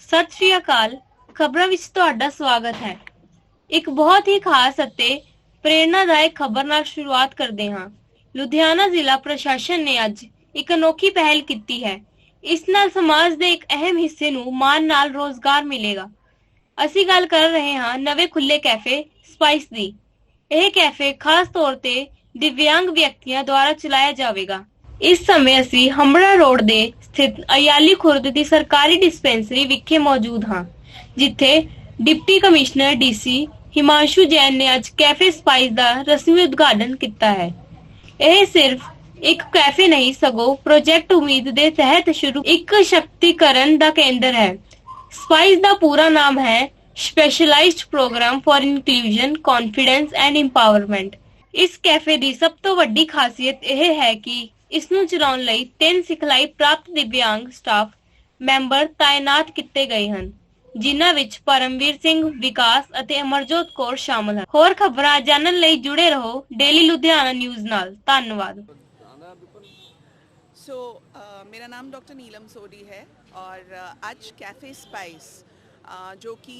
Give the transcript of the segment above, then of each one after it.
ਸਤਿ ਸ਼੍ਰੀ ਅਕਾਲ। ਖਬਰਾਂ ਵਿੱਚ ਤੁਹਾਡਾ ਸਵਾਗਤ ਹੈ। ਇੱਕ ਬਹੁਤ ਹੀ ਖਾਸ ਅਤੇ ਪ੍ਰੇਰਨਾਦਾਇਕ ਖਬਰ ਨਾਲ ਸ਼ੁਰੂਆਤ ਕਰਦੇ ਹਾਂ। ਲੁਧਿਆਣਾ ਜ਼ਿਲ੍ਹਾ ਪ੍ਰਸ਼ਾਸਨ ਨੇ ਅੱਜ ਇੱਕ ਅਨੋਖੀ ਪਹਿਲ ਕੀਤੀ ਹੈ। ਇਸ ਨਾਲ ਸਮਾਜ ਦੇ ਇੱਕ ਅਹਿਮ ਹਿੱਸੇ ਨੂੰ ਮਾਣ ਨਾਲ ਰੋਜ਼ਗਾਰ ਮਿਲੇਗਾ। ਅਸੀਂ ਗੱਲ ਕਰ ਰਹੇ ਹਾਂ ਨਵੇਂ ਖੁੱਲੇ ਕੈਫੇ ਸਪਾਈਸ ਦੀ। ਇਹ ਕੈਫੇ ਖਾਸ ਤੌਰ ਤੇ ਦਿਵਿਆਂਗ ਵਿਅਕਤੀਆਂ ਦੁਆਰਾ ਚਲਾਇਆ ਜਾਵੇਗਾ। ਇਸ ਸਮੇਂ ਅਸੀਂ ਹੰਬੜਾ ਰੋਡ ਦੇ ਸਥਿਤ ਅਯਾਲੀ ਖੁਰਦ ਦੀ ਸਰਕਾਰੀ ਡਿਸਪੈਂਸਰੀ ਵਿਖੇ ਮੌਜੂਦ ਹਾਂ, ਜਿੱਥੇ deputy commissioner DC Himanshu Jain ਨੇ ਅੱਜ ਕੈਫੇ ਸਪਾਈਸ ਦਾ ਰਸਮੀ ਉਦਘਾਟਨ ਕੀਤਾ ਹੈ। ਇਹ ਸਿਰਫ ਇੱਕ ਕੈਫੇ ਨਹੀਂ, ਸਗੋਂ ਪ੍ਰੋਜੈਕਟ ਉਮੀਦ ਦੇ ਤਹਿਤ ਸ਼ੁਰੂ ਇੱਕ ਸ਼ਕਤੀਕਰਨ ਦਾ ਕੇਂਦਰ ਹੈ। ਸਪਾਈਸ ਦਾ ਪੂਰਾ ਨਾਮ ਹੈ specialised programme for inclusion, confidence and empowerment. ਇਸ ਕੈਫੇ ਦੀ ਸਭ ਤੋਂ ਵੱਡੀ ਖਾਸੀਅਤ ਇਹ ਹੈ ਕਿ ਇਸ ਨੂੰ ਚਲਾਉਣ ਲਈ ਤਿੰਨ ਸਿਖਲਾਈ ਪ੍ਰਾਪਤ ਦਿਵਿਆਂਗ ਸਟਾਫ ਮੈਂਬਰ ਤਾਇਨਾਤ ਕੀਤੇ ਗਏ ਹਨ, ਜਿਨ੍ਹਾਂ ਵਿੱਚ ਪਰਮਵੀਰ ਸਿੰਘ ਵਿਕਾਸ ਅਤੇ ਅਮਰਜੋਤ ਕੌਰ ਸ਼ਾਮਲ ਹਨ। ਹੋਰ ਖਬਰਾਂ ਜਾਣਨ ਲਈ ਜੁੜੇ ਰਹੋ ਡੇਲੀ ਲੁਧਿਆਣਾ ਨਿਊਜ਼ ਨਾਲ। ਧੰਨਵਾਦ। ਸੋ ਮੇਰਾ ਨਾਮ ਡਾਕਟਰ ਨੀਲਮ ਸੋਢੀ ਹੈ ਔਰ ਅੱਜ ਕੈਫੇ ਸਪਾਈਸ ਜੋ ਕਿ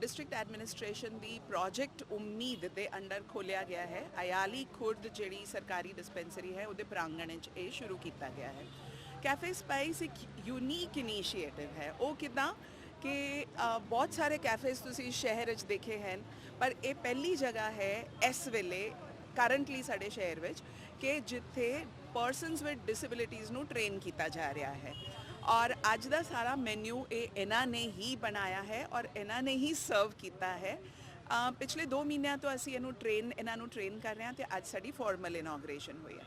ਡਿਸਟ੍ਰਿਕਟ ਐਡਮਿਨਿਸਟ੍ਰੇਸ਼ਨ ਦੀ ਪ੍ਰੋਜੈਕਟ ਉਮੀਦ ਦੇ ਅੰਡਰ ਖੋਲਿਆ ਗਿਆ ਹੈ। ਅਯਾਲੀ ਖੁਰਦ ਜਿਹੜੀ ਸਰਕਾਰੀ ਡਿਸਪੈਂਸਰੀ ਹੈ, ਉਹਦੇ ਪ੍ਰਾਂਗਣ ਵਿੱਚ ਇਹ ਸ਼ੁਰੂ ਕੀਤਾ ਗਿਆ ਹੈ। ਕੈਫੇ ਸਪਾਈਸ ਇੱਕ ਯੂਨੀਕ ਇਨੀਸ਼ੀਏਟਿਵ ਹੈ। ਉਹ ਕਿਦਾਂ? ਕਿ ਬਹੁਤ ਸਾਰੇ ਕੈਫੇਸ ਤੁਸੀਂ ਸ਼ਹਿਰ ਵਿੱਚ ਦੇਖੇ ਹਨ, ਪਰ ਇਹ ਪਹਿਲੀ ਜਗ੍ਹਾ ਹੈ ਇਸ ਵੇਲੇ ਕਰੰਟਲੀ ਸਾਡੇ ਸ਼ਹਿਰ ਵਿੱਚ, ਕਿ ਜਿੱਥੇ ਪਰਸਨਸ ਵਿਦ ਡਿਸੇਬਿਲਿਟੀਜ਼ ਨੂੰ ਟ੍ਰੇਨ ਕੀਤਾ ਜਾ ਰਿਹਾ ਹੈ। ਔਰ ਅੱਜ ਦਾ ਸਾਰਾ ਮੈਨੂ ਇਹ ਇਹਨਾਂ ਨੇ ਹੀ ਬਣਾਇਆ ਹੈ ਔਰ ਇਹਨਾਂ ਨੇ ਹੀ ਸਰਵ ਕੀਤਾ ਹੈ। ਅ, ਪਿਛਲੇ 2 ਮਹੀਨਿਆਂ ਤੋਂ ਅਸੀਂ ਇਹਨੂੰ ਟ੍ਰੇਨ ਇਹਨਾਂ ਨੂੰ ਟ੍ਰੇਨ ਕਰ ਰਹੇ ਹਾਂ ਤੇ ਅੱਜ ਸਾਡੀ ਫਾਰਮਲ ਇਨੋਗ੍ਰੇਸ਼ਨ ਹੋਈ ਹੈ।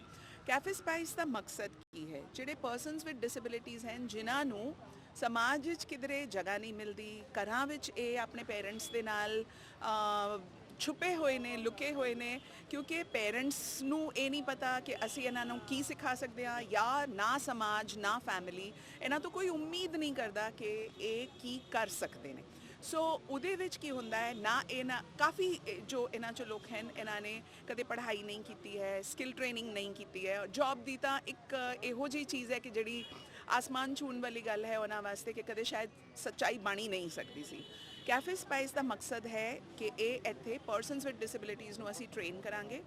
ਕੈਫੇ ਸਪਾਈਸ ਦਾ ਮਕਸਦ ਕੀ ਹੈ? ਜਿਹੜੇ ਪਰਸਨਸ ਵਿਦ ਡਿਸੇਬਿਲਿਟੀਜ਼ ਹਨ ਜਿਨ੍ਹਾਂ ਨੂੰ ਸਮਾਜ ਵਿੱਚ ਕਿਧਰੇ ਜਗ੍ਹਾ ਨਹੀਂ ਮਿਲਦੀ ਘਰਾਂ ਵਿੱਚ ਇਹ ਆਪਣੇ ਪੇਰੈਂਟਸ ਦੇ ਨਾਲ ਅ, ਛੁਪੇ ਹੋਏ ਨੇ, ਲੁਕੇ ਹੋਏ ਨੇ, ਕਿਉਂਕਿ ਪੇਰੈਂਟਸ ਨੂੰ ਇਹ ਨਹੀਂ ਪਤਾ ਕਿ ਅਸੀਂ ਇਹਨਾਂ ਨੂੰ ਕੀ ਸਿਖਾ ਸਕਦੇ ਹਾਂ ਜਾਂ ਨਾ ਸਮਾਜ, ਨਾ ਫੈਮਿਲੀ ਇਹਨਾਂ ਤੋਂ ਕੋਈ ਉਮੀਦ ਨਹੀਂ ਕਰਦਾ ਕਿ ਇਹ ਕੀ ਕਰ ਸਕਦੇ ਨੇ। ਸੋ ਉਹਦੇ ਵਿੱਚ ਕੀ ਹੁੰਦਾ ਹੈ, ਨਾ ਇਹਨਾਂ, ਕਾਫੀ ਜੋ ਇਹਨਾਂ ਚੋਂ ਲੋਕ ਹਨ, ਇਹਨਾਂ ਨੇ ਕਦੇ ਪੜ੍ਹਾਈ ਨਹੀਂ ਕੀਤੀ ਹੈ ਸਕਿੱਲ ਟ੍ਰੇਨਿੰਗ ਨਹੀਂ ਕੀਤੀ ਹੈ ਜੌਬ ਦੀ ਤਾਂ ਇੱਕ ਇਹੋ ਜਿਹੀ ਚੀਜ਼ ਹੈ ਕਿ ਜਿਹੜੀ ਆਸਮਾਨ ਛੂਣ ਵਾਲੀ ਗੱਲ ਹੈ ਉਹਨਾਂ ਵਾਸਤੇ ਕਿ ਕਦੇ ਸ਼ਾਇਦ ਸੱਚਾਈ ਬਣੀ ਨਹੀਂ ਸਕਦੀ ਸੀ। ਕੈਫੇ ਸਪਾਈਸ ਦਾ ਮਕਸਦ ਹੈ ਕਿ ਇਹ ਇੱਥੇ ਪਰਸਨਸ ਵਿਦ ਡਿਸੇਬਿਲਿਟੀਜ਼ ਨੂੰ ਅਸੀਂ ਟ੍ਰੇਨ ਕਰਾਂਗੇ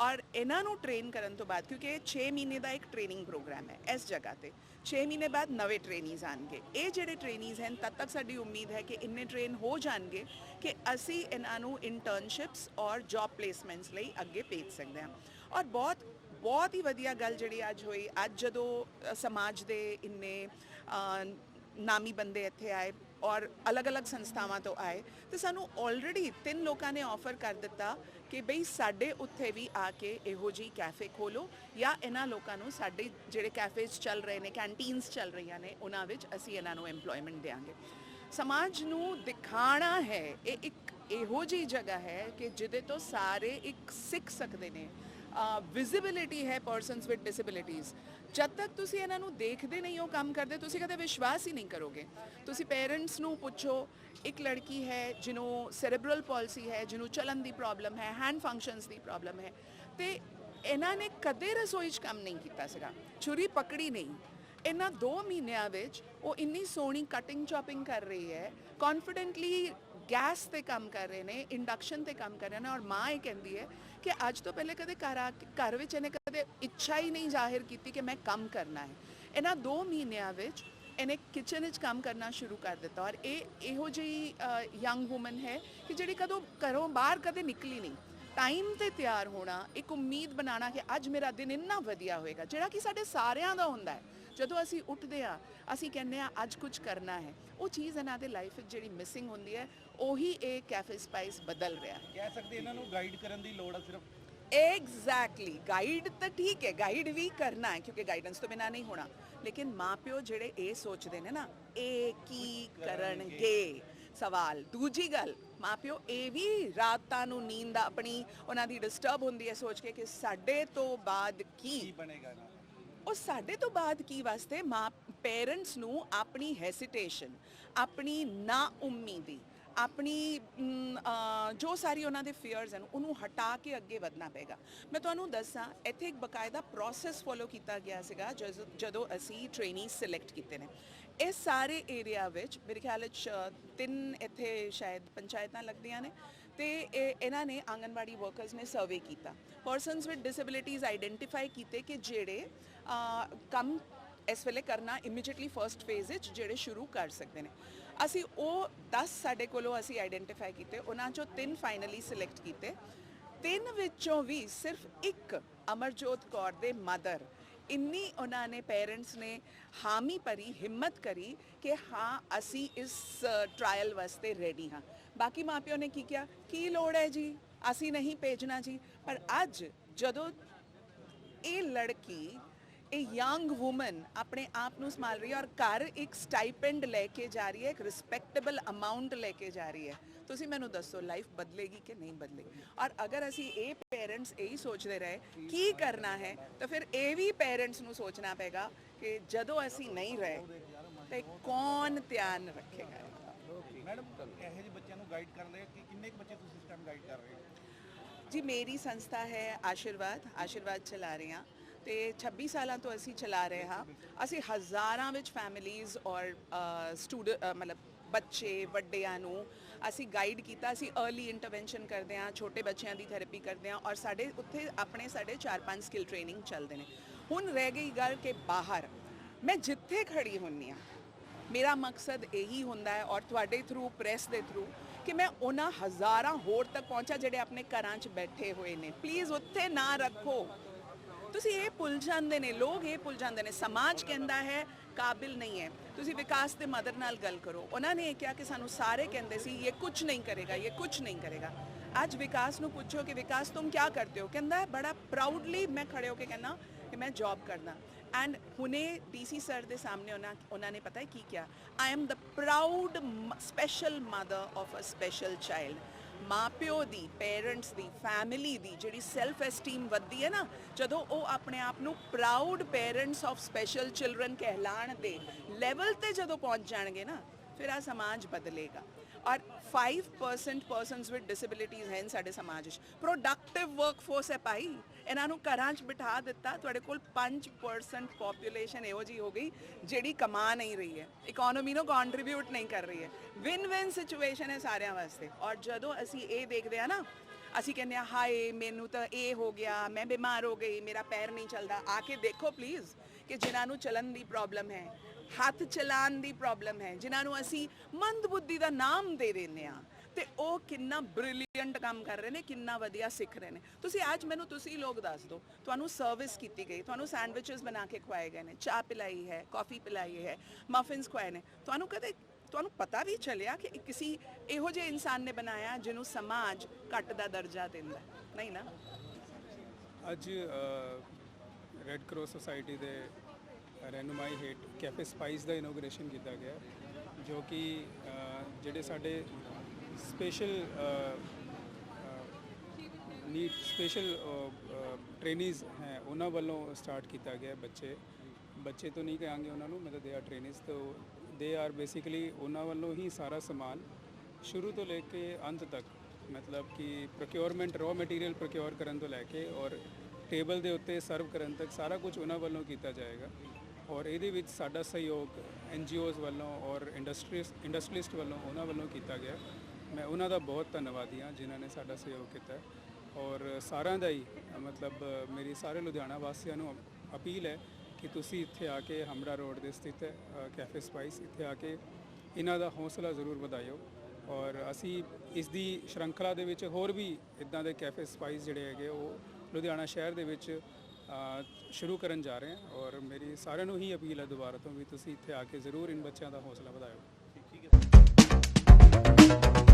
ਔਰ ਇਹਨਾਂ ਨੂੰ ਟ੍ਰੇਨ ਕਰਨ ਤੋਂ ਬਾਅਦ, ਕਿਉਂਕਿ ਇਹ 6 ਮਹੀਨੇ ਦਾ ਇੱਕ ਟ੍ਰੇਨਿੰਗ ਪ੍ਰੋਗਰਾਮ ਹੈ ਇਸ ਜਗ੍ਹਾ ਤੇ। 6 ਮਹੀਨੇ ਬਾਅਦ ਨਵੇਂ ਟ੍ਰੇਨੀਜ਼ ਆਣਗੇ। ਇਹ ਜਿਹੜੇ ਟ੍ਰੇਨੀਜ਼ ਹਨ, ਤਦ ਤੱਕ ਸਾਡੀ ਉਮੀਦ ਹੈ ਕਿ ਇੰਨੇ ਟ੍ਰੇਨ ਹੋ ਜਾਣਗੇ ਕਿ ਅਸੀਂ ਇਹਨਾਂ ਨੂੰ ਇੰਟਰਨਸ਼ਿਪਸ ਔਰ ਜੌਬ ਪਲੇਸਮੈਂਟਸ ਲਈ ਅੱਗੇ ਭੇਜ ਸਕਦੇ ਹਾਂ। ਔਰ ਬਹੁਤ ਬਹੁਤ ਹੀ ਵਧੀਆ ਗੱਲ ਜਿਹੜੀ ਅੱਜ ਹੋਈ, ਅੱਜ ਜਦੋਂ ਸਮਾਜ ਦੇ ਇੰਨੇ ਨਾਮੀ ਬੰਦੇ ਇੱਥੇ ਆਏ ਔਰ ਅਲੱਗ-ਅਲੱਗ ਸੰਸਥਾਵਾਂ ਤੋਂ ਆਏ, ਤੇ ਸਾਨੂੰ ਆਲਰੇਡੀ ਤਿੰਨ ਲੋਕਾਂ ਨੇ ਆਫਰ ਕਰ ਦਿੱਤਾ ਕਿ ਬਈ ਸਾਡੇ ਉੱਥੇ ਵੀ ਆ ਕੇ ਇਹੋ ਜੀ ਕੈਫੇ ਖੋਲੋ ਜਾਂ ਇਹਨਾਂ ਲੋਕਾਂ ਨੂੰ ਸਾਡੇ ਜਿਹੜੇ ਕੈਫੇਜ਼ ਚੱਲ ਰਹੇ ਨੇ ਕੈਂਟੀਨਸ ਚੱਲ ਰਹੀਆਂ ਨੇ, ਉਹਨਾਂ ਵਿੱਚ ਅਸੀਂ ਇਹਨਾਂ ਨੂੰ EMPLOYMENT ਦੇਵਾਂਗੇ ਸਮਾਜ ਨੂੰ ਦਿਖਾਣਾ ਹੈ, ਇਹ ਇੱਕ ਇਹੋ ਜੀ ਜਗ੍ਹਾ ਹੈ ਕਿ ਜਿਹਦੇ ਤੋਂ ਸਾਰੇ ਇੱਕ ਸਿੱਖ ਸਕਦੇ ਨੇ। ਵਿਜ਼ਿਬਿਲਿਟੀ ਹੈ ਪਰਸਨਸ ਵਿਦ ਡਿਸੇਬਿਲਿਟੀਜ਼ ਜਦ ਤੱਕ ਤੁਸੀਂ ਇਹਨਾਂ ਨੂੰ ਦੇਖਦੇ ਨਹੀਂ ਹੋ ਕੰਮ ਕਰਦੇ, ਤੁਸੀਂ ਕਦੇ ਵਿਸ਼ਵਾਸ ਹੀ ਨਹੀਂ ਕਰੋਗੇ। ਤੁਸੀਂ ਪੇਰੈਂਟਸ ਨੂੰ ਪੁੱਛੋ, ਇੱਕ ਲੜਕੀ ਹੈ ਜਿਹਨੂੰ ਸੈਰੇਬਰਲ ਪਾਲਿਸੀ ਹੈ, ਜਿਹਨੂੰ ਚਲਨ ਦੀ ਪ੍ਰੋਬਲਮ ਹੈ ਹੈਂਡ ਫੰਕਸ਼ਨਸ ਦੀ ਪ੍ਰੋਬਲਮ ਹੈ, ਤੇ ਇਹਨਾਂ ਨੇ ਕਦੇ ਰਸੋਈ 'ਚ ਕੰਮ ਨਹੀਂ ਕੀਤਾ ਸੀਗਾ, ਛੁਰੀ ਪਕੜੀ ਨਹੀਂ। ਇਹਨਾਂ 2 ਮਹੀਨਿਆਂ ਵਿੱਚ ਉਹ ਇੰਨੀ ਸੋਹਣੀ ਕਟਿੰਗ ਚੋਪਿੰਗ ਕਰ ਰਹੀ ਹੈ ਕੌਨਫੀਡੈਂਟਲੀ ਗੈਸ ਤੇ ਕੰਮ ਕਰ ਰਹੇ ਨੇ ਇੰਡਕਸ਼ਨ ਤੇ ਕੰਮ ਕਰ ਰਹੇ ਨੇ ਔਰ ਮਾਂ ਇਹ ਕਹਿੰਦੀ ਹੈ ਕਿ ਅੱਜ ਤੋਂ ਪਹਿਲੇ ਕਦੇ ਘਰ ਆ ਘਰ ਵਿੱਚ ਇਹਨੇ ਕਦੇ ਇੱਛਾ ਹੀ ਨਹੀਂ ਜ਼ਾਹਿਰ ਕੀਤੀ ਕਿ ਮੈਂ ਕੰਮ ਕਰਨਾ ਹੈ। ਇਹਨਾਂ 2 ਮਹੀਨਿਆਂ ਵਿੱਚ ਇਹਨੇ ਕਿਚਨ ਵਿੱਚ ਕੰਮ ਕਰਨਾ ਸ਼ੁਰੂ ਕਰ ਦਿੱਤਾ ਔਰ ਇਹ ਇਹੋ ਜਿਹੀ ਯੰਗ ਔਮਨ ਹੈ ਕਿ ਜਿਹੜੀ ਕਦੋਂ ਘਰੋਂ ਬਾਹਰ ਕਦੇ ਨਿਕਲੀ ਨਹੀਂ। ਟਾਈਮ ਤੇ ਤਿਆਰ ਹੋਣਾ ਇੱਕ ਉਮੀਦ ਬਣਾਉਣਾ ਕਿ ਅੱਜ ਮੇਰਾ ਦਿਨ ਇੰਨਾ ਵਧੀਆ ਹੋਏਗਾ ਜਿਹੜਾ ਕਿ ਸਾਡੇ ਸਾਰਿਆਂ ਦਾ ਹੁੰਦਾ ਹੈ। ਜਦੋਂ ਅਸੀਂ ਉੱਠਦੇ ਆ ਅਸੀਂ ਕਹਿੰਦੇ ਆ ਅੱਜ ਕੁਝ ਕਰਨਾ ਹੈ। ਉਹ ਚੀਜ਼ ਇਹਨਾਂ ਦੇ ਲਾਈਫ ਵਿੱਚ ਜਿਹੜੀ ਮਿਸਿੰਗ ਹੁੰਦੀ ਹੈ ਉਹੀ ਇਹ ਕੈਫੇ ਸਪਾਈਸ ਬਦਲ ਰਿਹਾ ਹੈ। ਕਹਿ ਸਕਦੇ ਇਹਨਾਂ ਨੂੰ ਗਾਈਡ ਕਰਨ ਦੀ ਲੋੜ ਆ ਸਿਰਫ? ਐਗਜ਼ੈਕਟਲੀ ਗਾਈਡ ਤਾਂ ਠੀਕ ਹੈ ਗਾਈਡ ਵੀ ਕਰਨਾ ਹੈ ਕਿਉਂਕਿ ਗਾਈਡੈਂਸ ਤੋਂ ਬਿਨਾ ਨਹੀਂ ਹੋਣਾ। ਲੇਕਿਨ ਮਾਪਿਓ ਜਿਹੜੇ ਇਹ ਸੋਚਦੇ ਨੇ ਨਾ ਇਹ ਕੀ ਕਰਨਗੇ। ਸਵਾਲ। ਦੂਜੀ ਗੱਲ ਮਾਪਿਓ ਇਹ ਵੀ ਰਾਤਾਂ ਨੂੰ ਨੀਂਦ ਆਪਣੀ ਉਹਨਾਂ ਦੀ ਡਿਸਟਰਬ ਹੁੰਦੀ ਹੈ ਸੋਚ ਕੇ ਕਿ ਸਾਡੇ ਤੋਂ ਬਾਅਦ ਕੀ? ਬਣੇਗਾ ਨਾ ਉਹ ਸਾਡੇ ਤੋਂ ਬਾਅਦ ਕੀ ਵਾਸਤੇ ਮਾਂ ਪੇਰੈਂਟਸ ਨੂੰ ਆਪਣੀ ਹੈਸਿਟੇਸ਼ਨ ਆਪਣੀ ਨਾ ਉਮੀਦੀ ਆਪਣੀ ਜੋ ਸਾਰੀ ਉਹਨਾਂ ਦੇ ਫੀਅਰਸ ਹਨ ਉਹਨੂੰ ਹਟਾ ਕੇ ਅੱਗੇ ਵਧਣਾ ਪਏਗਾ। ਮੈਂ ਤੁਹਾਨੂੰ ਦੱਸਾਂ ਇੱਥੇ ਇੱਕ ਬਕਾਇਦਾ ਪ੍ਰੋਸੈਸ ਫੋਲੋ ਕੀਤਾ ਗਿਆ ਸੀਗਾ ਜਦੋਂ- ਜਦੋਂ ਅਸੀਂ ਟ੍ਰੇਨੀ ਸਿਲੈਕਟ ਕੀਤੇ ਨੇ। ਇਹ ਸਾਰੇ ਏਰੀਆ ਵਿੱਚ ਮੇਰੇ ਖਿਆਲ ਵਿੱਚ ਤਿੰਨ ਇੱਥੇ ਸ਼ਾਇਦ ਪੰਚਾਇਤਾਂ ਲੱਗਦੀਆਂ ਨੇ ਤੇ ਇਹਨਾਂ ਨੇ ਆਂਗਨਵਾੜੀ ਵਰਕਰਸ ਨੇ ਸਰਵੇ ਕੀਤਾ। ਪਰਸਨਸ ਵਿਦ ਡਿਸੇਬਿਲਿਟੀਜ਼ ਆਈਡੈਂਟੀਫਾਈ ਕੀਤੇ ਕਿ ਜਿਹੜੇ ਕੰਮ ਇਸ ਵੇਲੇ ਕਰਨਾ ਇਮੀਡੀਏਟਲੀ ਫਰਸਟ ਫੇਜ਼ ਵਿੱਚ ਜਿਹੜੇ ਸ਼ੁਰੂ ਕਰ ਸਕਦੇ ਨੇ। ਅਸੀਂ ਉਹ 10 ਸਾਡੇ ਕੋਲੋਂ ਅਸੀਂ ਆਈਡੈਂਟੀਫਾਈ ਕੀਤੇ, ਉਹਨਾਂ ਚੋਂ ਤਿੰਨ ਫਾਈਨਲੀ ਸਿਲੈਕਟ ਕੀਤੇ। ਤਿੰਨ ਵਿੱਚੋਂ ਵੀ ਸਿਰਫ ਇੱਕ ਅਮਰਜੋਤ ਕੌਰ ਦੇ ਮਦਰ ਇੰਨੀ ਉਹਨਾਂ ਨੇ ਪੇਰੈਂਟਸ ਨੇ ਹਾਮੀ ਭਰੀ, ਹਿੰਮਤ ਕਰੀ ਕਿ ਹਾਂ, ਅਸੀਂ ਇਸ ਟ੍ਰਾਇਲ ਵਾਸਤੇ ਰੈਡੀ ਹਾਂ। ਬਾਕੀ ਮਾਪਿਓ ਨੇ ਕੀ ਕਿਹਾ? ਕੀ ਲੋੜ ਹੈ ਜੀ? ਅਸੀਂ ਨਹੀਂ ਭੇਜਣਾ ਜੀ। ਪਰ ਅੱਜ ਜਦੋਂ ਇਹ ਲੜਕੀ ਇਹ ਯੰਗ ਔਮਨ ਆਪਣੇ ਆਪ ਨੂੰ ਸੰਭਾਲ ਰਹੀ ਹੈ ਔਰ ਘਰ ਇੱਕ ਸਟਾਈਪੈਂਡ ਲੈ ਕੇ ਜਾ ਰਹੀ ਹੈ ਇੱਕ ਰਿਸਪੈਕਟੇਬਲ ਅਮਾਉਂਟ ਲੈ ਕੇ ਜਾ ਰਹੀ ਹੈ। ਤੁਸੀਂ ਮੈਨੂੰ ਦੱਸੋ ਲਾਈਫ ਬਦਲੇਗੀ ਕਿ ਨਹੀਂ ਬਦਲੇਗੀ? ਔਰ ਅਗਰ ਅਸੀਂ ਇਹ ਪੇਰੈਂਟਸ ਇਹੀ ਸੋਚਦੇ ਰਹੇ ਕੀ ਕਰਨਾ ਹੈ ਤਾਂ ਫਿਰ ਇਹ ਵੀ ਪੇਰੈਂਟਸ ਨੂੰ ਸੋਚਣਾ ਪਏਗਾ ਕਿ ਜਦੋਂ ਅਸੀਂ ਨਹੀਂ ਰਹੇ ਤੇ ਕੌਣ ਧਿਆਨ ਰੱਖੇਗਾ? ਮੈਡਮ ਇਹੋ ਜਿਹੇ ਬੱਚਿਆਂ ਨੂੰ ਗਾਈਡ ਕਰਨ ਲਈ ਕਿ ਕਿੰਨੇ ਕੁ ਬੱਚੇ ਤੁਸੀਂ ਇਸ ਟਾਈਮ ਗਾਈਡ ਕਰ ਰਹੇ ਹੋ? ਜੀ ਮੇਰੀ ਸੰਸਥਾ ਹੈ ਆਸ਼ੀਰਵਾਦ ਆਸ਼ੀਰਵਾਦ ਚਲਾ ਰਹੇ ਹਾਂ। ਤੇ 26 ਸਾਲਾਂ ਤੋਂ ਅਸੀਂ ਚਲਾ ਰਹੇ ਹਾਂ। ਅਸੀਂ ਹਜ਼ਾਰਾਂ ਵਿੱਚ ਫੈਮਿਲੀਜ਼ ਔਰ ਸਟੂਡੈਂਟ ਮਤਲਬ ਬੱਚੇ, ਵੱਡਿਆਂ ਨੂੰ ਅਸੀਂ ਗਾਈਡ ਕੀਤਾ। ਅਸੀਂ अर्ਲੀ ਇੰਟਰਵੈਂਸ਼ਨ ਕਰਦੇ ਹਾਂ, ਛੋਟੇ ਬੱਚਿਆਂ ਦੀ ਥੈਰੇਪੀ ਕਰਦੇ ਹਾਂ ਔਰ ਸਾਡੇ ਉੱਥੇ ਆਪਣੇ ਸਾਡੇ 4-5 ਸਕਿੱਲ ਟ੍ਰੇਨਿੰਗ ਚੱਲਦੇ ਨੇ। ਹੁਣ ਰਹਿ ਗਈ ਗੱਲ ਕਿ ਬਾਹਰ। ਮੈਂ ਜਿੱਥੇ ਖੜੀ ਹੁੰਨੀ ਆ ਮੇਰਾ ਮਕਸਦ ਇਹੀ ਹੁੰਦਾ ਹੈ ਔਰ ਤੁਹਾਡੇ ਥਰੂ ਪ੍ਰੈਸ ਦੇ ਥਰੂ ਕਿ ਮੈਂ ਉਹਨਾਂ ਹਜ਼ਾਰਾਂ ਹੋਰ ਤੱਕ ਪਹੁੰਚਾ ਜਿਹੜੇ ਆਪਣੇ ਘਰਾਂ 'ਚ ਬੈਠੇ ਹੋਏ ਨੇ। ਪਲੀਜ਼ ਉੱਥੇ ਨਾ ਰੱਖੋ। ਤੁਸੀਂ ਇਹ ਭੁੱਲ ਜਾਂਦੇ ਨੇ, ਲੋਕ ਇਹ ਭੁੱਲ ਜਾਂਦੇ ਨੇ, ਸਮਾਜ ਕਹਿੰਦਾ ਹੈ, ਕਾਬਿਲ ਨਹੀਂ ਹੈ। ਤੁਸੀਂ ਵਿਕਾਸ ਦੇ ਮਦਰ ਨਾਲ ਗੱਲ ਕਰੋ। ਉਹਨਾਂ ਨੇ ਇਹ ਕਿਹਾ ਕਿ ਸਾਨੂੰ ਸਾਰੇ ਕਹਿੰਦੇ ਸੀ, ਇਹ ਕੁਝ ਨਹੀਂ ਕਰੇਗਾ, ਇਹ ਕੁਝ ਨਹੀਂ ਕਰੇਗਾ। ਅੱਜ ਵਿਕਾਸ ਨੂੰ ਪੁੱਛੋ ਕਿ ਵਿਕਾਸ, ਤੁਮ ਕੀ ਕਰਦੇ ਹੋ? ਕਹਿੰਦਾ ਬੜਾ ਪ੍ਰਾਊਡਲੀ ਮੈਂ ਖੜੇ ਹੋ ਕੇ ਕਹਿੰਦਾ ਕਿ ਮੈਂ ਜੌਬ ਕਰਦਾ। ਐਂਡ ਹੁਣੇ ਡੀਸੀ ਸਰ ਦੇ ਸਾਹਮਣੇ ਉਹਨਾਂ ਉਹਨਾਂ ਨੇ ਪਤਾ ਹੈ ਕੀ ਕਿਹਾ? I am the proud special mother of a special child ਮਾਂ ਪਿਓ ਦੀ ਪੇਰੈਂਟਸ ਦੀ ਫੈਮਿਲੀ ਦੀ ਜਿਹੜੀ ਸੈਲਫ ਐਸਟੀਮ ਵੱਧਦੀ ਹੈ ਨਾ, ਜਦੋਂ ਉਹ ਆਪਣੇ ਆਪ ਨੂੰ proud parents of special children ਕਹਿਲਾਣ ਦੇ ਲੈਵਲ ਤੇ ਜਦੋਂ ਪਹੁੰਚ ਜਾਣਗੇ ਨਾ, ਫਿਰ ਆ ਸਮਾਜ ਬਦਲੇਗਾ। ਔਰ 5% ਪਰਸਨਸ ਵਿਦ ਡਿਸੇਬਿਲਿਟੀਜ਼ ਹਨ ਸਾਡੇ ਸਮਾਜ ਵਿੱਚ ਪ੍ਰੋਡਕਟਿਵ ਵਰਕਫੋਰਸ ਹੈ ਭਾਈ ਇਹਨਾਂ ਨੂੰ ਘਰਾਂ 'ਚ ਬਿਠਾ ਦਿੱਤਾ ਤੁਹਾਡੇ ਕੋਲ 5% ਪੋਪੂਲੇਸ਼ਨ ਇਹੋ ਜੀ ਹੋ ਗਈ ਜਿਹੜੀ ਕਮਾ ਨਹੀਂ ਰਹੀ ਹੈ ਇਕਨੋਮੀ ਨੂੰ ਕੰਟਰੀਬਿਊਟ ਨਹੀਂ ਕਰ ਰਹੀ ਹੈ ਵਿਨ ਵਿਨ ਸਿਚੁਏਸ਼ਨ ਹੈ ਸਾਰਿਆਂ ਵਾਸਤੇ ਔਰ ਜਦੋਂ ਅਸੀਂ ਇਹ ਦੇਖਦੇ ਆ ਨਾ ਅਸੀਂ ਕਹਿੰਦੇ ਆ ਹਾਏ ਮੈਨੂੰ ਤਾਂ ਇਹ ਹੋ ਗਿਆ ਮੈਂ ਬਿਮਾਰ ਹੋ ਗਈ ਮੇਰਾ ਪੈਰ ਨਹੀਂ ਚੱਲਦਾ ਆ ਕੇ ਦੇਖੋ ਪਲੀਜ਼ ਕਿ ਜਿਨ੍ਹਾਂ ਨੂੰ ਚੱਲਣ ਦੀ ਪ੍ਰੋਬਲਮ ਹੈ, ਹੱਥ ਚਲਾਉਣ ਦੀ ਪ੍ਰੋਬਲਮ ਹੈ, ਜਿਨ੍ਹਾਂ ਨੂੰ ਅਸੀਂ ਮੰਦ ਬੁੱਧੀ ਦਾ ਨਾਮ ਦੇ ਦਿੰਦੇ ਆ ਤੇ ਉਹ ਕਿੰਨਾ ਬ੍ਰਿਲੀਅੰਟ ਕੰਮ ਕਰ ਰਹੇ ਨੇ, ਕਿੰਨਾ ਵਧੀਆ ਸਿੱਖ ਰਹੇ ਨੇ। ਤੁਸੀਂ ਅੱਜ ਮੈਨੂੰ ਤੁਸੀਂ ਲੋਕ ਦੱਸ ਦਿਓ, ਤੁਹਾਨੂੰ ਸਰਵਿਸ ਕੀਤੀ ਗਈ, ਤੁਹਾਨੂੰ ਸੈਂਡਵਿਚਸ ਬਣਾ ਕੇ ਖਵਾਏ ਗਏ ਨੇ, ਚਾਹ ਪਿਲਾਈ ਹੈ ਕਾਫੀ ਪਿਲਾਈ ਹੈ ਮਫਿਨਸ ਖਵਾਏ ਨੇ। ਤੁਹਾਨੂੰ ਕਦੇ, ਤੁਹਾਨੂੰ ਪਤਾ ਵੀ ਚੱਲਿਆ ਕਿ ਕਿਸੇ ਇਹੋ ਜਿਹੇ ਇਨਸਾਨ ਨੇ ਬਣਾਇਆ ਜਿਹਨੂੰ ਸਮਾਜ ਘੱਟ ਦਾ ਦਰਜਾ ਦਿੰਦਾ ਨਹੀਂ ਨਾ? ਅੱਜ ਰੈੱਡ ਕਰਾਸ ਸੁਸਾਇਟੀ ਦੇ ਰਹਿਨੁਮਾਈ ਹੇਠ ਕੈਫੇ ਸਪਾਈਸ ਦਾ ਇਨੋਗ੍ਰੇਸ਼ਨ ਕੀਤਾ ਗਿਆ, ਜੋ ਕਿ ਜਿਹੜੇ ਸਾਡੇ ਸਪੈਸ਼ਲ ਨੀਡ ਸਪੈਸ਼ਲ ਟ੍ਰੇਨਿਸ ਹੈ, ਉਹਨਾਂ ਵੱਲੋਂ ਸਟਾਰਟ ਕੀਤਾ ਗਿਆ ਬੱਚੇ। ਬੱਚੇ ਤੋਂ ਨਹੀਂ ਕਹਾਂਗੇ ਉਹਨਾਂ ਨੂੰ, ਮਤਲਬ ਦੇ ਆਰ ਟ੍ਰੇਨਿਸ ਤੋਂ ਦੇ ਆਰ ਬੇਸਿਕਲੀ ਉਹਨਾਂ ਵੱਲੋਂ ਹੀ ਸਾਰਾ ਸਮਾਨ ਸ਼ੁਰੂ ਤੋਂ ਲੈ ਕੇ ਅੰਤ ਤੱਕ, ਮਤਲਬ ਕਿ ਪ੍ਰੋਕਿਉਰਮੈਂਟ ਰॉ ਮਟੀਰੀਅਲ ਪ੍ਰੋਕਿਉਰ ਕਰਨ ਤੋਂ ਲੈ ਕੇ ਔਰ ਟੇਬਲ ਦੇ ਉੱਤੇ ਸਰਵ ਕਰਨ ਤੱਕ ਸਾਰਾ ਕੁਝ ਉਹਨਾਂ ਵੱਲੋਂ ਕੀਤਾ ਜਾਏਗਾ ਔਰ ਇਹਦੇ ਵਿੱਚ ਸਾਡਾ ਸਹਿਯੋਗ ਐਨਜੀਓਜ਼ ਵੱਲੋਂ ਔਰ ਇੰਡਸਟਰੀਸ ਇੰਡਸਟਰੀਸਟ ਵੱਲੋਂ ਉਹਨਾਂ ਵੱਲੋਂ ਕੀਤਾ ਗਿਆ। ਮੈਂ ਉਹਨਾਂ ਦਾ ਬਹੁਤ ਧੰਨਵਾਦੀ ਹਾਂ ਜਿਨ੍ਹਾਂ ਨੇ ਸਾਡਾ ਸਹਿਯੋਗ ਕੀਤਾ। ਔਰ ਸਾਰਿਆਂ ਦਾ ਹੀ, ਮਤਲਬ ਮੇਰੀ ਸਾਰੇ ਲੁਧਿਆਣਾ ਵਾਸੀਆਂ ਨੂੰ ਅਪ- ਅਪੀਲ ਹੈ ਕਿ ਤੁਸੀਂ ਇੱਥੇ ਆ ਕੇ ਹਮਰਾ ਰੋਡ ਦੇ ਸਥਿਤ ਹੈ ਕੈਫੇ ਸਪਾਈਸ ਇੱਥੇ ਆ ਕੇ ਇਹਨਾਂ ਦਾ ਹੌਸਲਾ ਜ਼ਰੂਰ ਵਧਾਇਓ। ਔਰ ਅਸੀਂ ਇਸ ਦੀ ਸ਼੍ਰੰਖਲਾ ਦੇ ਵਿੱਚ ਹੋਰ ਵੀ ਇਦਾਂ ਦੇ ਕੈਫੇ ਸਪਾਈਸ ਜਿਹੜੇ ਹੈਗੇ ਉਹ ਲੁਧਿਆਣਾ ਸ਼ਹਿਰ ਦੇ ਵਿੱਚ ਸ਼ੁਰੂ ਕਰਨ ਜਾ ਰਹੇ ਹਾਂ ਔਰ ਮੇਰੀ ਸਾਰਿਆਂ ਨੂੰ ਹੀ ਅਪੀਲ ਹੈ ਦੁਬਾਰਾ ਤੋਂ ਵੀ ਤੁਸੀਂ ਇੱਥੇ ਆ ਕੇ ਜ਼ਰੂਰ ਇਨ ਬੱਚਿਆਂ ਦਾ ਹੌਸਲਾ ਵਧਾਇਓ। ਠੀਕ ਠੀਕ ਹੈ